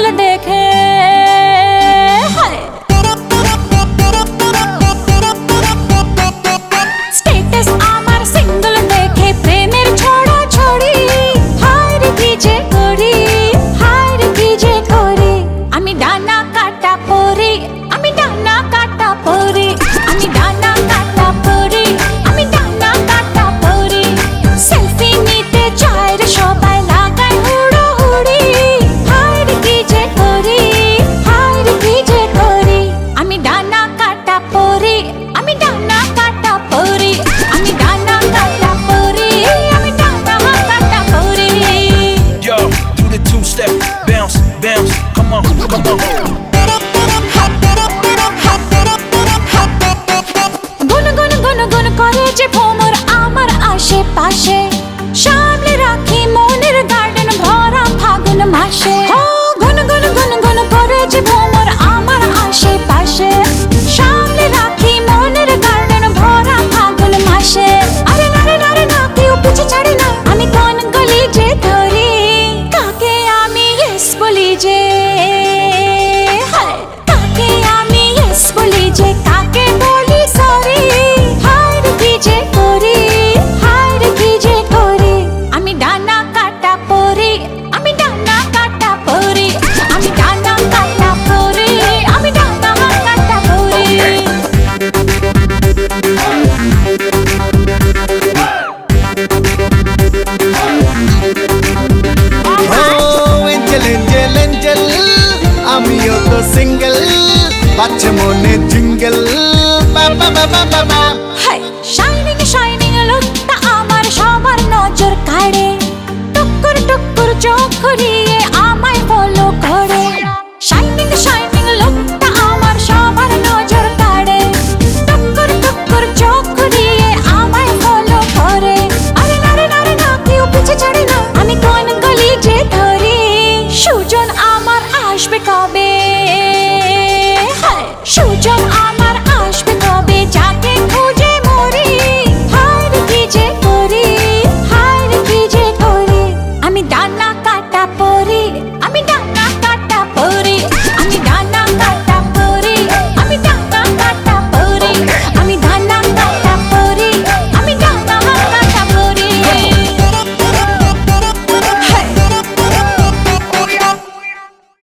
ঢেল দেখে। হার। কি করি, হার কি করি। আমি ডানা কাটা পরে, আমি ডানা কাটা পরি, আমি bounce, bounce. Come on, come on. করে যে ভোমর আমার আশেপাশে সামলে রাখি মনের গার্ডেন ভরা ফাগুন মাসে অ্যাঞ্জেল আমিও তো সিঙ্গেল পাচ্ছে মনে জিঙ্গেল ไม่ดังนะ